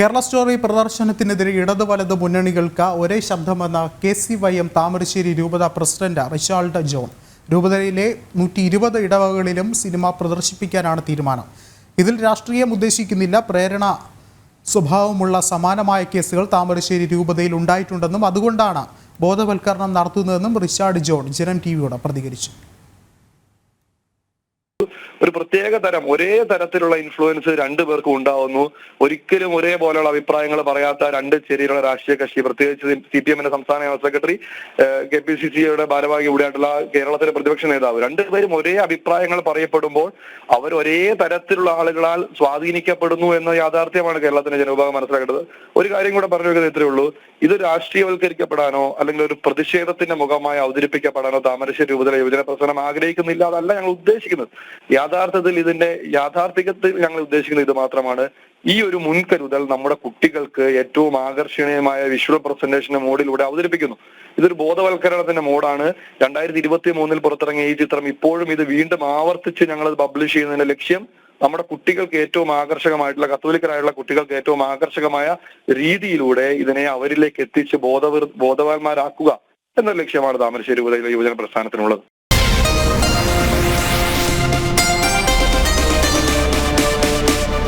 Kerala story പ്രദർശനത്തിനെതിരെ ഇടതു വലത് മുന്നണികൾക്ക് ഒരേ ശബ്ദമെന്ന K C Y M Thamarassery രൂപത പ്രസിഡന്റ് റിച്ചാൾഡ് ജോൺ. രൂപതയിലെ നൂറ്റി ഇരുപത് ഇടവകളിലും സിനിമ പ്രദർശിപ്പിക്കാനാണ് തീരുമാനം. ഇതിൽ രാഷ്ട്രീയം ഉദ്ദേശിക്കുന്നില്ല പ്രേരണ സ്വഭാവമുള്ള സമാനമായ കേസുകൾ താമരശ്ശേരി രൂപതയിൽ ഉണ്ടായിട്ടുണ്ടെന്നും അതുകൊണ്ടാണ് ബോധവൽക്കരണം നടത്തുന്നതെന്നും റിച്ചാർഡ് ജോൺ ജനം ടി വിയോട് പ്രതികരിച്ചു. ഒരു പ്രത്യേക തരം ഒരേ തരത്തിലുള്ള ഇൻഫ്ലുവൻസ് രണ്ടു പേർക്കും ഉണ്ടാവുന്നു. ഒരിക്കലും ഒരേപോലെയുള്ള അഭിപ്രായങ്ങൾ പറയാത്ത രണ്ട് ചെറിയുള്ള രാഷ്ട്രീയ കക്ഷി. പ്രത്യേകിച്ച് സി പി എമ്മിന്റെ സംസ്ഥാന general secretary K P C സിയുടെ ഭാരവാഹി കൂടിയായിട്ടുള്ള കേരളത്തിലെ പ്രതിപക്ഷ നേതാവ്. രണ്ടുപേരും ഒരേ അഭിപ്രായങ്ങൾ പറയപ്പെടുമ്പോൾ അവർ ഒരേ തരത്തിലുള്ള ആളുകളാൽ സ്വാധീനിക്കപ്പെടുന്നു എന്ന യാഥാർത്ഥ്യമാണ് കേരളത്തിന്റെ ജനവിഭാഗം മനസ്സിലാക്കേണ്ടത്. ഒരു കാര്യം കൂടെ പറഞ്ഞു വെക്കുന്നത് ഇത്രയേ ഉള്ളൂ. ഇത് രാഷ്ട്രീയവൽക്കരിക്കപ്പെടാനോ അല്ലെങ്കിൽ ഒരു പ്രതിഷേധത്തിന്റെ മുഖമായി അവതരിപ്പിക്കപ്പെടാനോ താമരശ്ശേരി രൂപതല യുവജന പ്രസ്ഥാനം ആഗ്രഹിക്കുന്നില്ല അതല്ല ഞങ്ങൾ ഉദ്ദേശിക്കുന്നത്. യാഥാർത്ഥത്തിൽ ഇതിന്റെ യാഥാർത്ഥികത്തിൽ ഞങ്ങൾ ഉദ്ദേശിക്കുന്നത് ഇത് മാത്രമാണ്. ഈ ഒരു മുൻകരുതൽ നമ്മുടെ കുട്ടികൾക്ക് ഏറ്റവും ആകർഷണീയമായ വിഷ്വൽ പ്രസന്റേഷന്റെ മോഡിലൂടെ അവതരിപ്പിക്കുന്നു. ഇതൊരു ബോധവൽക്കരണത്തിന്റെ മോഡാണ്. രണ്ടായിരത്തി ഇരുപത്തി മൂന്നിൽ പുറത്തിറങ്ങിയ ഈ ചിത്രം ഇപ്പോഴും ഇത് വീണ്ടും ആവർത്തിച്ച് ഞങ്ങൾ പബ്ലിഷ് ചെയ്യുന്നതിന്റെ ലക്ഷ്യം നമ്മുടെ കുട്ടികൾക്ക് ഏറ്റവും ആകർഷകമായിട്ടുള്ള കത്തോലിക്കരായുള്ള കുട്ടികൾക്ക് ഏറ്റവും ആകർഷകമായ രീതിയിലൂടെ ഇതിനെ അവരിലേക്ക് എത്തിച്ച് ബോധവർ ബോധവാന്മാരാക്കുക എന്ന ലക്ഷ്യമാണ് താമരശ്ശേരി യുവജന പ്രസ്ഥാനത്തിനുള്ളത്.